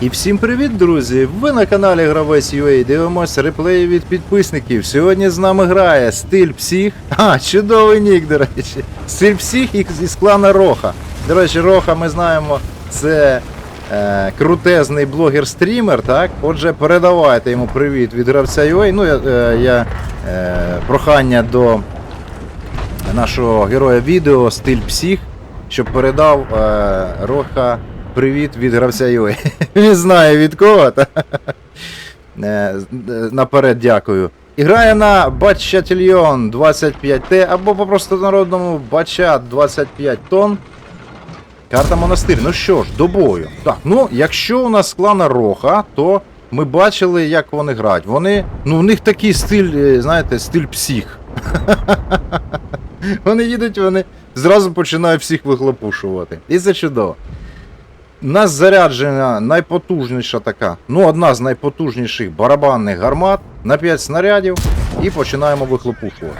І всім привіт, друзі! Ви на каналі Гравець UA дивимося реплеї від підписників. Сьогодні з нами грає стиль псих. А, чудовий нік, до речі. Стиль псих із, клана Роха. До речі, Роха ми знаємо, це е, крутезний блогер-стрімер, так? Отже, передавайте йому привіт від гравця UA. Ну, я, е, я е, прохання до нашого героя відео стиль псих, щоб передав е, Роха привіт від гравця UA. Він знає від кого. Та? Е, наперед дякую. І грає на Бачатільйон 25Т або по простонародному Бачат 25 тонн. Карта монастир. Ну що ж, до бою. Так, ну якщо у нас клана Роха, то ми бачили, як вони грають. Вони. Ну, у них такий стиль, е, знаєте, стиль псих. Вони їдуть, вони зразу починають всіх вихлопушувати. І це чудово. Нас заряджена найпотужніша така, ну одна з найпотужніших барабанних гармат на 5 снарядів і починаємо вихлопушувати.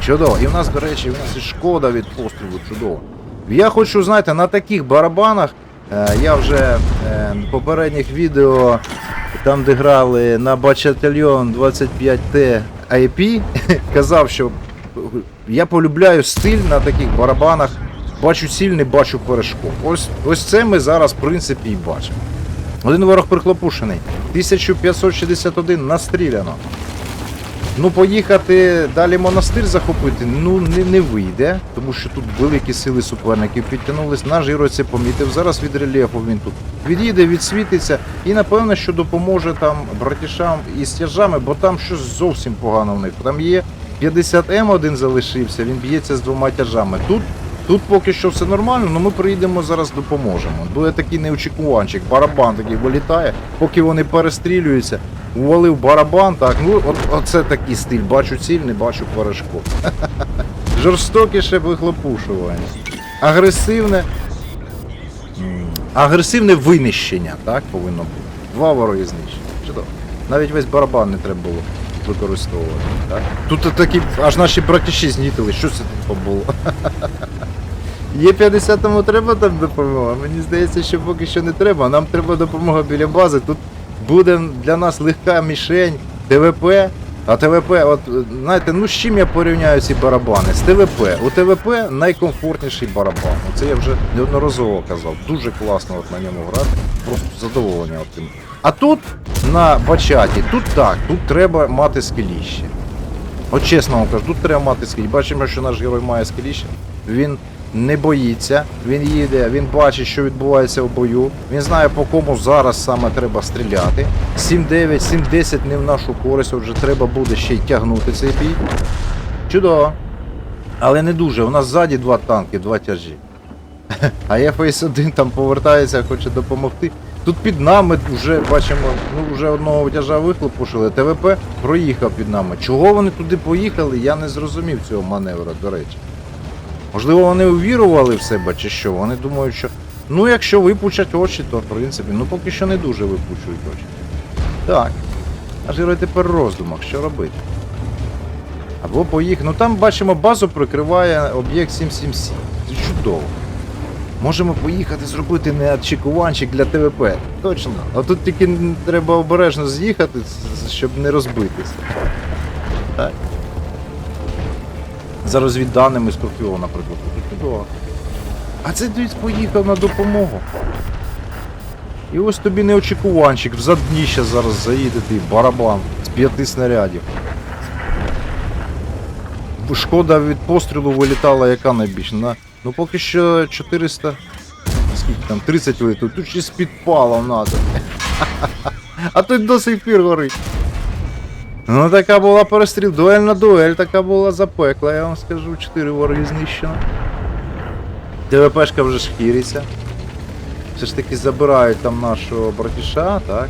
Чудово. І в нас, до речі, в нас і шкода від пострілу чудово. Я хочу, знаєте, на таких барабанах е, я вже е, попередніх відео, там де грали на Бачатальйон 25T IP, казав, що я полюбляю стиль на таких барабанах. Бачу ціль, не бачу перешкод. Ось, ось це ми зараз, в принципі, і бачимо. Один ворог прихлопушений. 1561 настріляно. Ну, поїхати далі монастир захопити, ну не, не вийде, тому що тут великі сили суперників підтягнулись. Наш герой це помітив. Зараз від рельєфу він тут від'їде, відсвітиться і напевно, що допоможе там братішам із тяжами, бо там щось зовсім погано в них. Там є 50М один залишився, він б'ється з двома тяжами. Тут Тут поки що все нормально, але ми приїдемо зараз допоможемо. Буде такий неочікуванчик, барабан такий вилітає, поки вони перестрілюються. Увалив барабан, так, ну от, оце такий стиль. Бачу ціль, не бачу перешкод. Жорстокіше вихлопушування. Агресивне. Агресивне винищення, так, повинно бути. Два вороги знищені. Чудово. Навіть весь барабан не треба було використовувати. Так? Тут такі, аж наші братіші знітили, що це тут було. Є 50-му треба там допомога. Мені здається, що поки що не треба. Нам треба допомога біля бази. Тут буде для нас легка мішень, ТВП. А ТВП, от знаєте, ну з чим я порівняю ці барабани? З ТВП. У ТВП найкомфортніший барабан. Це я вже неодноразово казав. Дуже класно от на ньому грати. Просто задоволення тим. А тут на бачаті, тут так, тут треба мати скеліще. От чесно вам кажу, тут треба мати скеліще. Бачимо, що наш герой має скеліще. Він не боїться, він їде, він бачить, що відбувається в бою. Він знає, по кому зараз саме треба стріляти. 7-9, 7-10 не в нашу користь, отже, треба буде ще й тягнути цей бій. Чудово. Але не дуже. У нас ззаді два танки, два тяжі. А F-1 там повертається, хоче допомогти. Тут під нами вже бачимо, ну вже одного тяжа вихлопушили. ТВП проїхав під нами. Чого вони туди поїхали, я не зрозумів цього маневра, до речі. Можливо, вони увірували в себе чи що. Вони думають, що ну якщо випучать очі, то в принципі, ну поки що не дуже випучують очі. Так. Аж герой тепер роздумах, що робити. Або поїхати. Ну там бачимо, базу прикриває об'єкт 777. Це чудово. Можемо поїхати зробити неочікуванчик для ТВП. Точно. А тут тільки треба обережно з'їхати, щоб не розбитися. Так. За розвідданими Скорпіона, наприклад. А це поїхав на допомогу. І ось тобі неочікуванчик, в задніще зараз заїде ти барабан з п'яти снарядів. Шкода від пострілу вилітала яка найбільше? На... Ну поки що 400. Скільки там? 30 вилетів. Тут ще підпало надо. А тут до сих пір горить. Ну така була перестріл, дуель на дуель, така була запекла, я вам скажу, 4 вороги знищено. ДВПшка вже шкіриться. Все ж таки забирають там нашого братіша, так?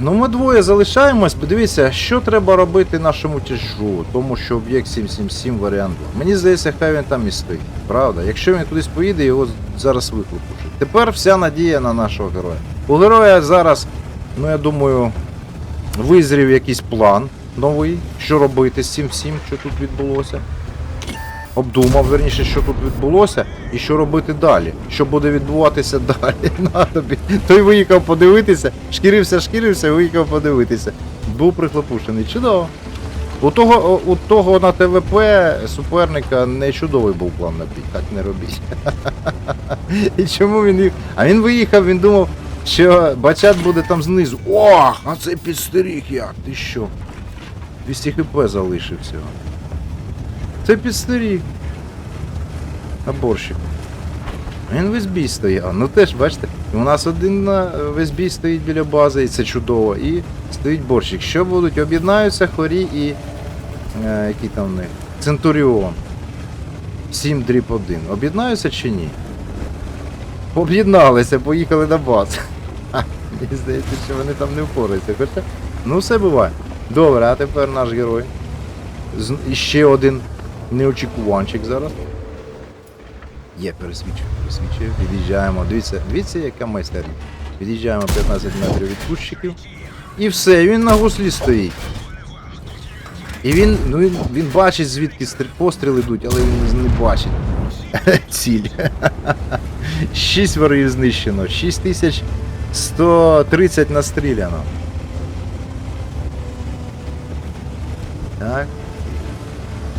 Ну ми двоє залишаємось, подивіться, що треба робити нашому тяжу, тому що об'єкт 777 варіант. два. Мені здається, хай він там і стоїть. Правда? Якщо він кудись поїде, його зараз вихлопушить. Тепер вся надія на нашого героя. У героя зараз, ну я думаю, визрів якийсь план новий, що робити з цим всім, що тут відбулося. обдумав, верніше, що тут відбулося, і що робити далі. Що буде відбуватися далі. На тобі. Той виїхав подивитися, шкірився, шкірився, виїхав подивитися. Був прихлопушений. Чудово. У того, у того на ТВП суперника не чудовий був план на бій, так не робіть. І чому він їх. А він виїхав, він думав, що бачат буде там знизу. Ох, а це підстеріг як? Ти що? 200 хп залишив всього. Це підстеріг. А борщик. Він весь бій стояв. Ну теж, бачите, у нас один на весь бій стоїть біля бази, і це чудово. І стоїть борщик. Що будуть? Об'єднаються хорі і. Е, який там в них? Центуріон. 7 дріб 1. Об'єднаються чи ні? Об'єдналися, поїхали на базу. Мені здається, що вони там не впораються. Хоча, ну все буває. Добре, а тепер наш герой. З... Ще один неочікуванчик зараз. Є, пересвічую, пересвічую. Від'їжджаємо. Дивіться, дивіться, яка майстерня. Від'їжджаємо 15 метрів від кущиків. І все, він на гуслі стоїть. І він, ну він, він бачить, звідки постріли йдуть, але він не бачить ціль. 6 ворогів знищено, 6130 настріляно. Так.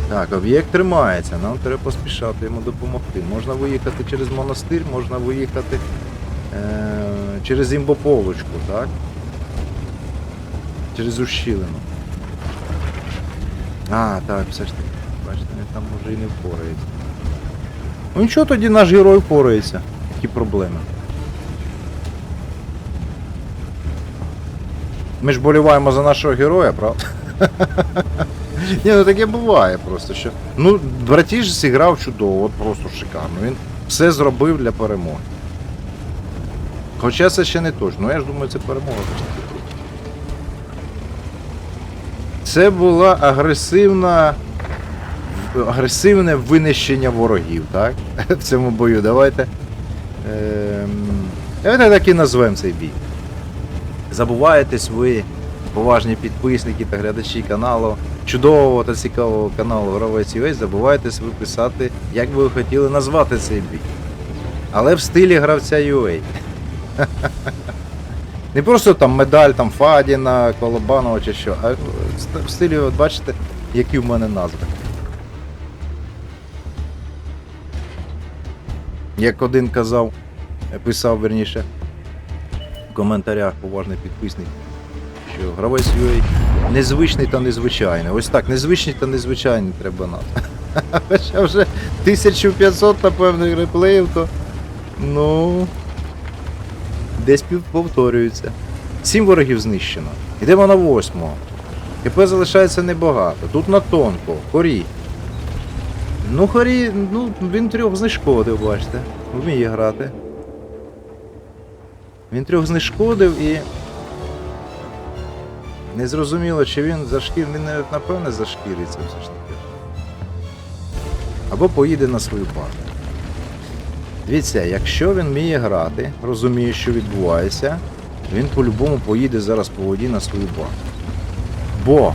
Так, об'єкт тримається, нам треба поспішати йому допомогти. Можна виїхати через монастир, можна виїхати е- через імбополочку, так? Через ущілину. А, так, все ж таки. Бачите, він там може і не впорається. Ну нічого тоді наш герой впорається. Які проблеми. Ми ж боліваємо за нашого героя, правда? Ні, ну таке буває просто, що. Ну, братіж зіграв чудово, от просто шикарно. Він все зробив для перемоги. Хоча це ще не точно, ну я ж думаю, це перемога. Це була агресивна. агресивне винищення ворогів, так? В цьому бою. Давайте. Ем, давайте так і назвемо цей бій. Забуваєтесь ви, поважні підписники та глядачі каналу, чудового та цікавого каналу Гравець UA, забувайтесь ви писати, як би ви хотіли назвати цей бій. Але в стилі гравця UA. Не просто там медаль там Фадіна, Колобанова чи що, а в стилі, от бачите, які в мене назви. Як один казав, писав верніше в коментарях поважний підписник, що гравець UA незвичний та незвичайний. Ось так, незвичний та незвичайний треба нам. Хоча вже 1500, напевно, реплеїв, то ну. Десь повторюється. Сім ворогів знищено. Йдемо на восьмого. КП залишається небагато. Тут на тонко, хорі. Ну, хорі, ну, він трьох знешкодив, бачите. Вміє грати. Він трьох знешкодив і. Незрозуміло, чи він зашкір, він напевне зашкіриться все ж таки. Або поїде на свою партію. Дивіться, якщо він вміє грати, розуміє, що відбувається, він по-любому поїде зараз по воді на свою базу. Бо,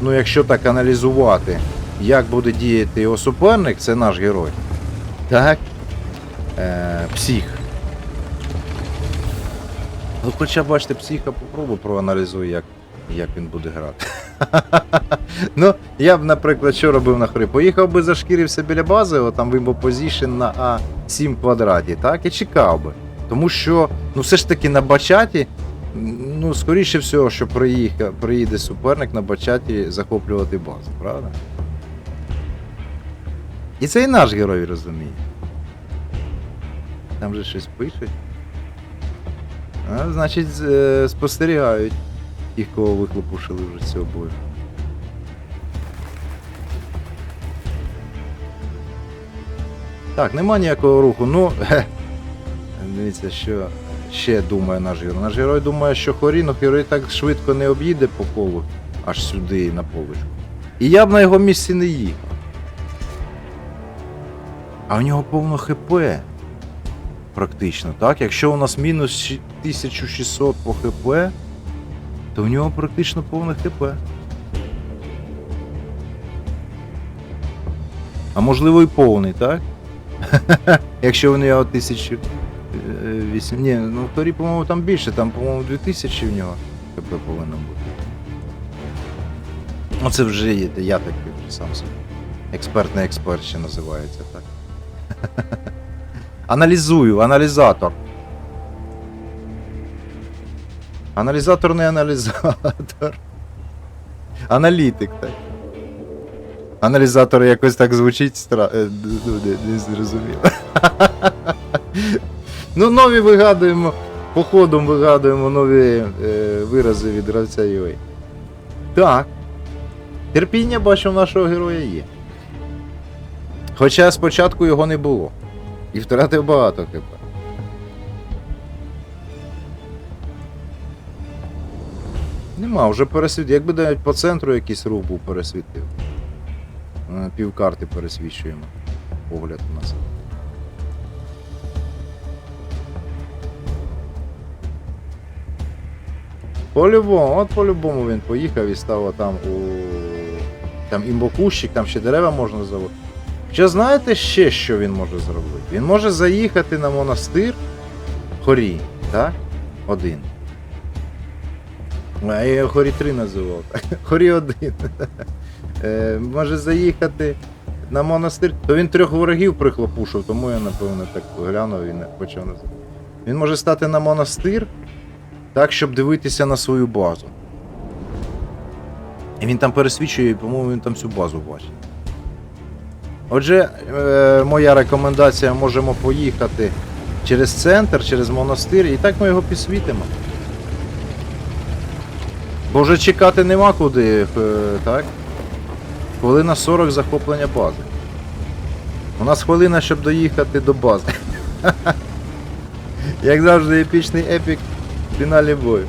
ну якщо так аналізувати, як буде діяти його суперник, це наш герой. Так. Е, псих. Ну, хоча бачите, психа попробуй проаналізуй, як, як він буде грати. ну, я б, наприклад, що робив на хорі? Поїхав би зашкірився біля бази, о, там вибо позішн на А7 квадраті, так, і чекав би. Тому що, ну все ж таки на бачаті, ну, скоріше всього, що приїхав, приїде суперник на бачаті захоплювати базу, правда? І це і наш герой розуміє. Там же щось пишуть. А, значить, е, спостерігають тих, кого вихлопушили вже з цього бою. Так, нема ніякого руху. Ну, дивіться, що ще думає наш герой. Наш герой думає, що хорі, ну герой так швидко не об'їде по колу аж сюди на полочку. І я б на його місці не їхав. А у нього повно ХП. Практично, так? Якщо у нас мінус 1600 по ХП, то в нього практично повне ХП. А можливо і повний, так? Якщо в нього тисячу. е, Вісім. Ні, ну в Торі, по-моєму, там більше, там, по-моєму, 2000 в нього КП повинно бути. Ну це вже є, я такий вже сам собі. Експертний експерт ще називається так. Аналізую, аналізатор. Аналізатор не аналізатор. Аналітик, так. Аналізатор якось так звучить стра... е, ну, не, зрозуміло. ну, нові вигадуємо, походом вигадуємо нові е, вирази від гравця UA. Так. Терпіння, бачу, в нашого героя є. Хоча спочатку його не було. І втратив багато КП. Нема, вже пересвіт. Якби навіть по центру якийсь рух був пересвітив. Е, Півкарти пересвічуємо. Погляд у нас. По-любому, от по-любому він поїхав і став там у. Там імбокущик, там ще дерева можна заводити. Чи знаєте ще, що він може зробити? Він може заїхати на монастир Хорі, так? Один. А я його Хорі 3 називав. Хорі 1. Е, може заїхати на монастир. То він трьох ворогів прихлопушив, тому я, напевно, так глянув і не почав називати. Він може стати на монастир так, щоб дивитися на свою базу. І він там пересвічує, і, по-моєму, він там всю базу бачить. Отже, е, моя рекомендація, можемо поїхати через центр, через монастир, і так ми його підсвітимо. Бо вже чекати нема куди, е, так? Хвилина 40 захоплення бази. У нас хвилина, щоб доїхати до бази. Як завжди, епічний епік в фіналі бою.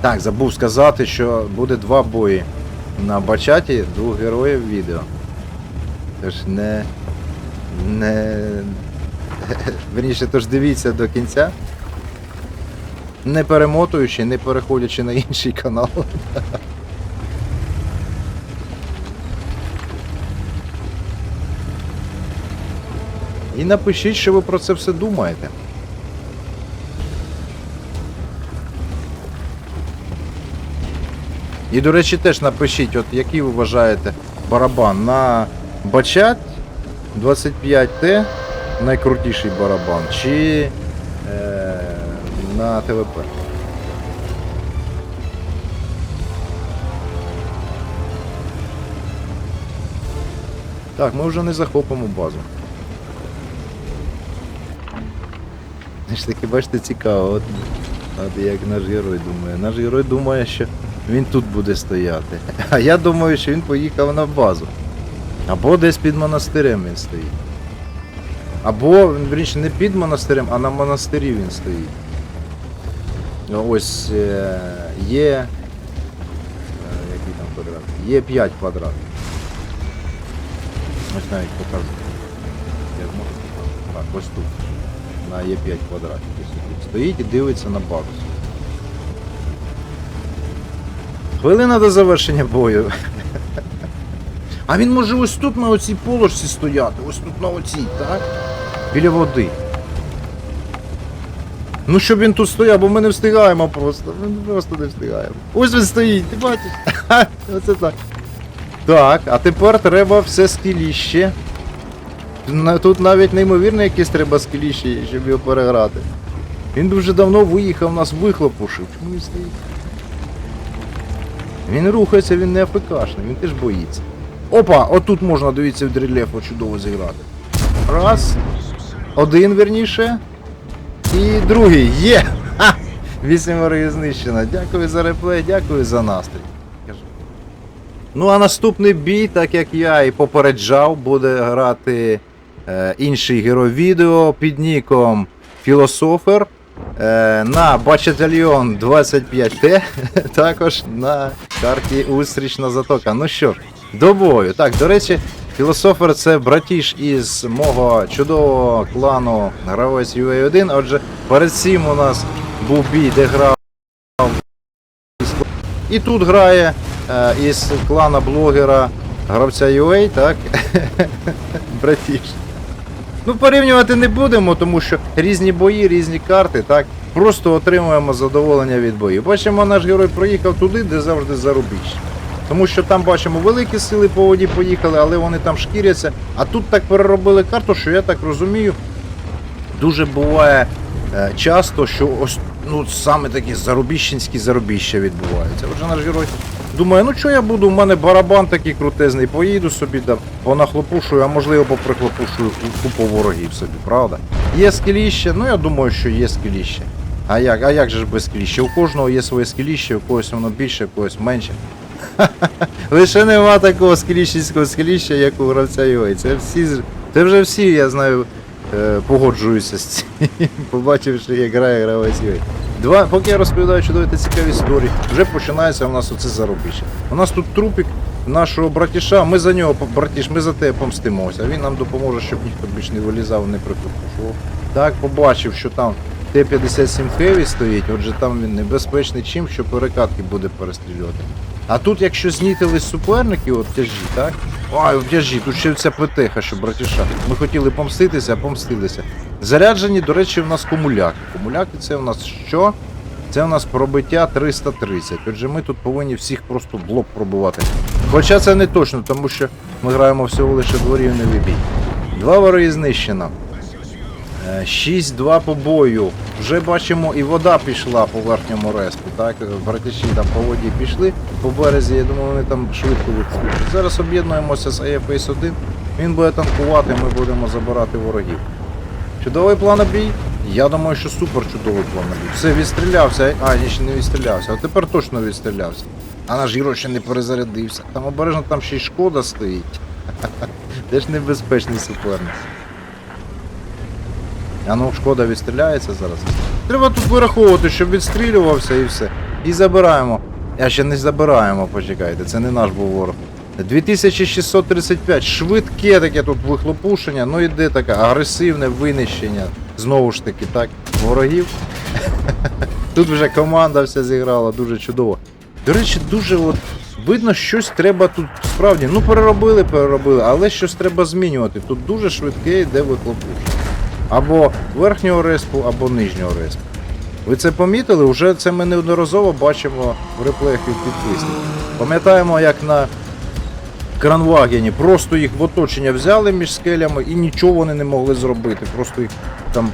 Так, забув сказати, що буде два бої на бачаті двох героїв відео. Тож не. не. Верніше, тож дивіться до кінця. Не перемотуючи, не переходячи на інший канал. І напишіть, що ви про це все думаєте. І, до речі, теж напишіть, от який ви вважаєте барабан на Бачат 25Т найкрутіший барабан, чи е, на ТВП. Так, ми вже не захопимо базу. Ж таки, бачите, цікаво, от, от як наш герой думає. Наш герой думає, що він тут буде стояти. А я думаю, що він поїхав на базу. Або десь під монастирем він стоїть. Або, вірніше, не під монастирем, а на монастирі він стоїть. Ось е, є. е, Який там квадрат? Є 5 квадратів. Ось навіть показую. Як можна? Так, ось тут. На є 5 квадратів. Стоїть і дивиться на базу. Хвилина до завершення бою. А він може ось тут на оцій положці стояти, ось тут на оцій, так? Біля води. Ну щоб він тут стояв, бо ми не встигаємо просто. Ми просто не встигаємо. Ось він стоїть, ти бачиш? Оце так. Так, а тепер треба все скіліще. Тут навіть неймовірно якесь треба скіліще, щоб його переграти. Він вже давно виїхав, нас вихлопушив. Чому він стоїть? Він рухається, він не АФКшний, він теж боїться. Опа, отут можна, дивіться, від рельєфу чудово зіграти. Раз. Один, верніше. І другий. Є! Ха! Вісім ворогів знищено. Дякую за реплей, дякую за настрій. Ну а наступний бій, так як я і попереджав, буде грати е, інший герой відео під ніком Філософер. Е, на Бачатальйон 25Т, також на карті Устрічна затока. Ну що, ж, до бою. Так, до речі, філософер це братіш із мого чудового клану гравець UA1. Отже, перед цим у нас був бій, де грав І тут грає е, із клана блогера гравця UA, так? Братіш. Ну, порівнювати не будемо, тому що різні бої, різні карти, так? Просто отримуємо задоволення від боїв. Бачимо, наш герой проїхав туди, де завжди зарубіж. Тому що там бачимо великі сили по воді поїхали, але вони там шкіряться. А тут так переробили карту, що я так розумію, дуже буває е, часто, що ось ну саме такі зарубіщенські зарубіща відбуваються. Отже, наш герой думає, ну що я буду, у мене барабан такий крутезний, поїду собі там, понахлопушую, а можливо поприхлопушую купу ворогів собі, правда? Є скеліще, ну я думаю, що є скеліще. А як, а як же ж без скеліща? У кожного є своє скеліще, у когось воно більше, у когось менше. Лише нема такого скеліщенського скеліща, як у гравця Йой. Це всі це вже всі, я знаю, е, погоджуюся з цим, побачивши, як грає гравець Йой. Два, поки я розповідаю чудові та цікаві історії, вже починається у нас оце заробіще. У нас тут трупік нашого братіша, ми за нього, братіш, ми за тебе помстимося. Він нам допоможе, щоб ніхто більш не вилізав, не прикупушував. Так, побачив, що там Т-57 Хеві стоїть, отже там він небезпечний чим, що перекатки буде перестрілювати. А тут, якщо знітили суперники, от тяжі, так? Ой, в тяжі, тут ще ця ПТХ, що братіша. Ми хотіли помститися, а помстилися. Заряджені, до речі, в нас комуляки. Комуляки це в нас що? Це у нас пробиття 330. Отже, ми тут повинні всіх просто в лоб пробувати. Хоча це не точно, тому що ми граємо всього лише дворівневий бій. Два вороги знищено. Е, 6-2 по бою. Вже бачимо, і вода пішла по верхньому респу. Так, братіші там по воді пішли по березі. Я думаю, вони там швидко виходять. Зараз об'єднуємося з AFS 1. Він буде танкувати, ми будемо забирати ворогів. Чудовий план бій? Я думаю, що супер чудовий план бій. Все, відстрілявся. А, ні, ще не відстрілявся. А тепер точно відстрілявся. А наш герой ще не перезарядився. Там обережно там ще й шкода стоїть. Де ж небезпечний суперник. А ну шкода відстріляється зараз. Треба тут вираховувати, щоб відстрілювався і все. І забираємо. А ще не забираємо, почекайте, це не наш був ворог. 2635, швидке таке тут вихлопушення, ну іде таке агресивне винищення. Знову ж таки, так, ворогів. Тут вже команда вся зіграла, дуже чудово. До речі, дуже от видно, щось треба тут справді. Ну, переробили, переробили, але щось треба змінювати. Тут дуже швидке йде вихлопушення. Або верхнього респу, або нижнього респу. Ви це помітили? Уже це ми неодноразово бачимо в реплеях від підписників. Пам'ятаємо, як на Кранвагені просто їх в оточення взяли між скелями і нічого вони не могли зробити. Просто їх там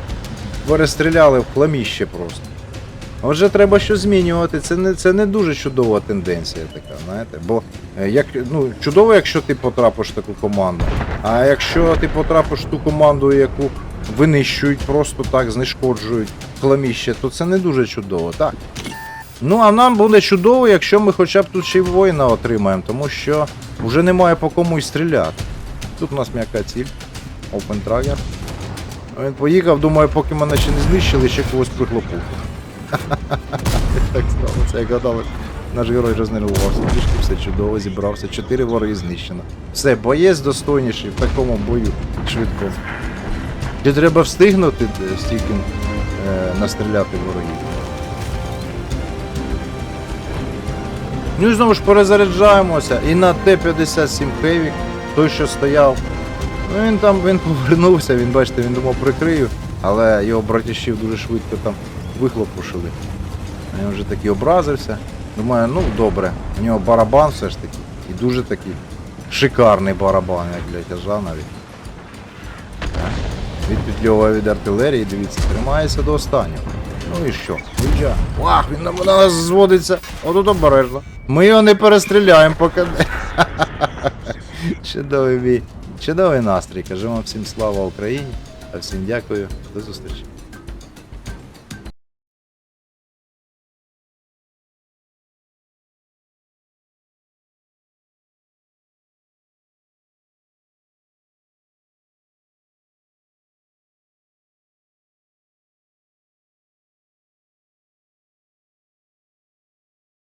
перестріляли в хламіще просто. Отже, треба щось змінювати. Це не, це не дуже чудова тенденція така, знаєте. Бо е, як, ну, чудово, якщо ти потрапиш в таку команду. А якщо ти потрапиш в ту команду, яку винищують, просто так знешкоджують хламіще, то це не дуже чудово, так. Ну, а нам буде чудово, якщо ми хоча б тут ще й воїна отримаємо, тому що вже немає по кому й стріляти. Тут у нас м'яка ціль. Open Tracker. Він поїхав, думаю, поки мене ще не знищили, ще когось прихлопив. Так сталося, як гадали. Наш герой рознервувався, трішки все чудово, зібрався. Чотири вороги знищено. Все, боєць достойніший в такому бою швидкому. Чи треба встигнути стільки е, настріляти ворогів? Ну і знову ж перезаряджаємося. І на Т-57 Heavy, той, що стояв. Ну він там він повернувся, він бачите, він думав прикрию, але його братішів дуже швидко там вихлопушили. Він вже таки образився. Думаю, ну добре, у нього барабан все ж таки. І дуже такий шикарний барабан, як для тяжа навіть. Так. Від артилерії, дивіться, тримається до останнього. Ну і що? Виїжджає. Вах, він на на нас зводиться. Отут обережно. Ми його не перестріляємо поки. Чудовий бій. Чудовий настрій. Кажемо всім слава Україні. А всім дякую. До зустрічі.